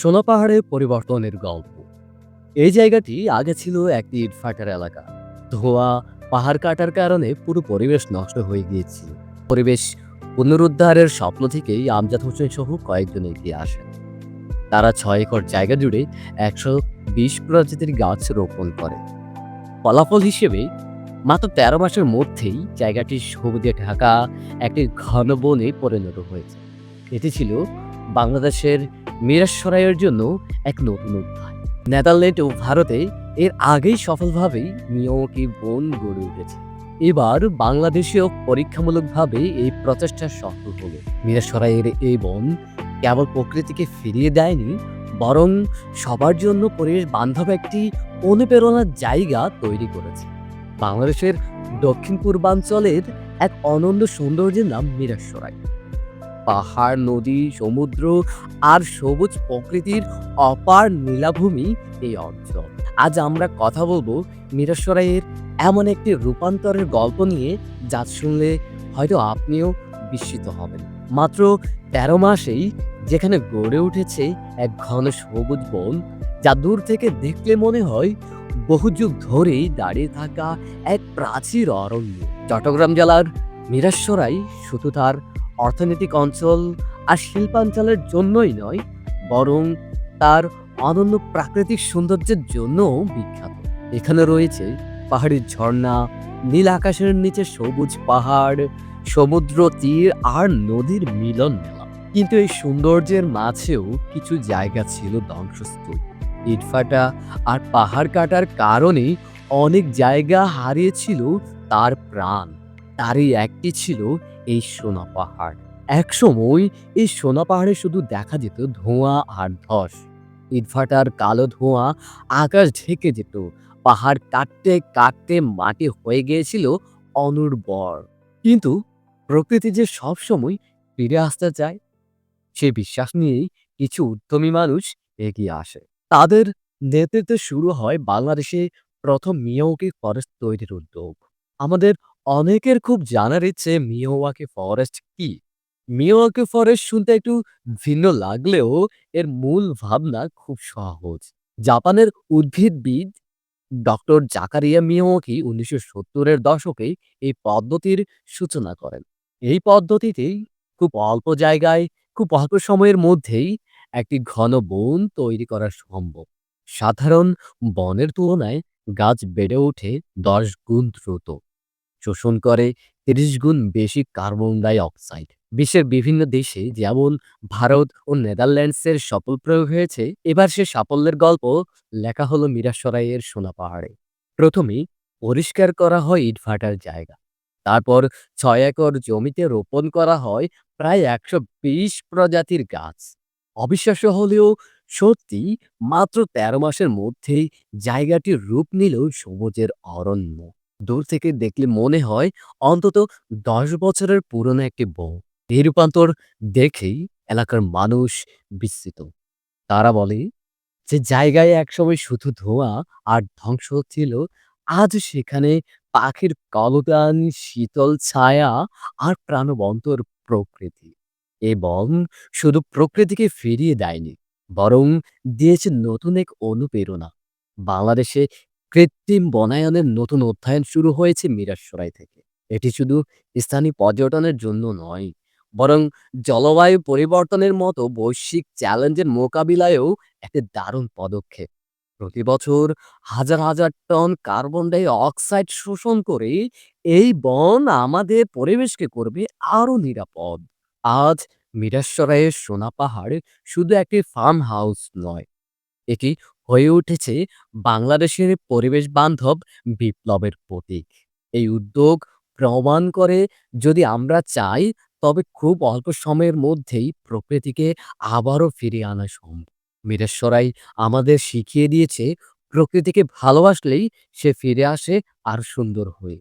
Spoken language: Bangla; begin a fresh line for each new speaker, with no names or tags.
সোনা পাহাড়ে পরিবর্তনের গল্প। এই জায়গাটি আগে ছিল একটি ইটফাটার এলাকা। ধোঁয়া, পাহাড় কাটার কারণে পুরো পরিবেশ নষ্ট হয়ে গিয়েছিল পরিবেশ পুনরুদ্ধারের স্বপ্ন থেকেই আমজাদ হোসেন সহ কয়েকজন এগিয়ে আসেন। তারা ছয় একর জায়গা জুড়ে একশো বিশ প্রজাতির গাছ রোপণ করে। ফলাফল হিসেবে মাত্র তেরো মাসের মধ্যেই জায়গাটি সবুজে ঢাকা, একটি ঘন বনে পরিণত হয়েছে। এটি ছিল বাংলাদেশের মিরাসরাইয়ের জন্য এক নতুন অধ্যায়। নেদারল্যান্ড ও ভারতে এর আগেই সফলভাবেই মিয়াওয়াকি বন গড়ে উঠেছে। এবার বাংলাদেশেও পরীক্ষামূলকভাবে এই প্রচেষ্টা সফল হলো। মিরাসরাইয়ের এই বন কেবল প্রকৃতিকে ফিরিয়ে দেয়নি, বরং সবার জন্য পরিবেশ বান্ধব একটি অনুপ্রেরণার জায়গা তৈরি করেছে। বাংলাদেশের দক্ষিণ পূর্বাঞ্চলের এক অনন্য সৌন্দর্যের নাম মিরাসরাই পাহাড়, নদী, সমুদ্র আর সবুজ প্রকৃতির অপার নীলাভূমি এই অঞ্চল। আজ আমরা কথা বলব মিরাসরাইয়ের এমন একটি রূপান্তরের গল্প নিয়ে, যা শুনলে হয়তো আপনিও বিস্মিত হবেন। মাত্র তেরো মাসেই যেখানে গড়ে উঠেছে এক ঘন সবুজ বন, যা দূর থেকে দেখলে মনে হয় বহু যুগ ধরেই দাঁড়িয়ে থাকা এক প্রাচীর অরণ্য। চট্টগ্রাম জেলার মিরাসরাই শুধু তার অর্থনৈতিক অঞ্চল আর শিল্পাঞ্চলের জন্যই নয়, বরং তার অনন্য প্রাকৃতিক সৌন্দর্যের জন্যও বিখ্যাত। এখানে রয়েছে পাহাড়ি ঝর্ণা, নীল আকাশের নিচে সবুজ পাহাড়, সমুদ্র তীর আর নদীর মিলন মেলা। কিন্তু এই সৌন্দর্যের মাঝেও কিছু জায়গা ছিল ধ্বংসস্তূপ। ইটফাটা আর পাহাড় কাটার কারণে অনেক জায়গা হারিয়েছিল তার প্রাণ। তারই একটি ছিল এই সোনা পাহাড়। একসময় এই সোনা পাহাড়ে শুধু দেখা যেত ধোঁয়া আর ধস। ইটভাটার কালো ধোঁয়া আকাশ ঢেকে যেত। পাহাড় কাটতে কাটতে মাটি হয়ে গিয়েছিল অনুর্বর কিন্তু প্রকৃতি যে সবসময় ফিরে আসতে চায়, সে বিশ্বাস নিয়েই কিছু উদ্যমী মানুষ এগিয়ে আসে। তাদের নেতৃত্বে শুরু হয় বাংলাদেশে প্রথম মিয়াওকি ফরেস্ট তৈরির উদ্যোগ। আমাদের অনেকের খুব জানার ইচ্ছে মিয়াওয়াকি ফরেস্ট কি? মিয়াওয়াকি ফরেস্ট শুনতে একটু ভিন্ন লাগলেও এর মূল ভাবনা খুব সহজ। জাপানের উদ্ভিদবিদ ডক্টর জাকারিয়া মিয়াওয়াকি উনিশশো সত্তরের দশকে এই পদ্ধতির সূচনা করেন। এই পদ্ধতিতেই খুব অল্প জায়গায়, খুব অল্প সময়ের মধ্যেই একটি ঘন বন তৈরি করা সম্ভব। সাধারণ বনের তুলনায় গাছ বেড়ে ওঠে দশ গুণ দ্রুত। শোষণ করে তিরিশ গুণ বেশি কার্বন ডাই অক্সাইড। বিশ্বের বিভিন্ন দেশে যেমন ভারত ও নেদারল্যান্ডসের সফল প্রয়োগ হয়েছে, এবার সে সাফল্যের গল্প লেখা হলো মিরাসরাইয়ের সোনা পাহাড়ে। প্রথমে পরিষ্কার করা হয় ইটভাটার জায়গা। তারপর ছয় একর জমিতে রোপণ করা হয় প্রায় একশো বিশ প্রজাতির গাছ। অবিশ্বাস্য হলেও সত্যি মাত্র তেরো মাসের মধ্যেই জায়গাটির রূপ নিল সবুজের অরণ্য। দূর থেকে দেখলে মনে হয় অন্তত দশ বছরের পুরনো একটি বউ। এই রূপান্তর দেখেই এলাকার মানুষ বিস্মিত। তারা বলে যে জায়গায় একসময় শুধু ধোঁয়া আর ধ্বংস ছিল আজ সেখানে পাখির কলতান শীতল ছায়া আর প্রাণবন্তর প্রকৃতি। এবং শুধু প্রকৃতিকে ফিরিয়ে দেয়নি, বরং দিয়েছে নতুন এক অনুপ্রেরণা। বাংলাদেশে কৃত্রিম বনায়নের নতুন অধ্যায়ন শুরু হয়েছে মিরাসরাই থেকে। এটি শুধু স্থানীয় পর্যটনের জন্য নয়, বরং জলবায়ু পরিবর্তনের মতো বৈশ্বিক চ্যালেঞ্জের মোকাবিলায়ও একটি দারুণ পদক্ষেপ। প্রতি বছর হাজার হাজার টন কার্বন ডাই অক্সাইড শোষণ করে এই বন আমাদের পরিবেশকে করবে আরও নিরাপদ। আজ মিরাসরাইয়ের সোনা পাহাড় শুধু একটি ফার্ম হাউস নয়, এটি হয়ে উঠেছে বাংলাদেশের পরিবেশ বান্ধব বিপ্লবের প্রতীক। এই উদ্যোগ প্রমাণ করে যদি আমরা চাই, তবে খুব অল্প সময়ের মধ্যেই প্রকৃতিকে আবারও ফিরিয়ে আনা সম্ভব। মিরেশ্বরাই আমাদের শিখিয়ে দিয়েছে, প্রকৃতিকে ভালোবাসলেই সে ফিরে আসে আর সুন্দর হয়ে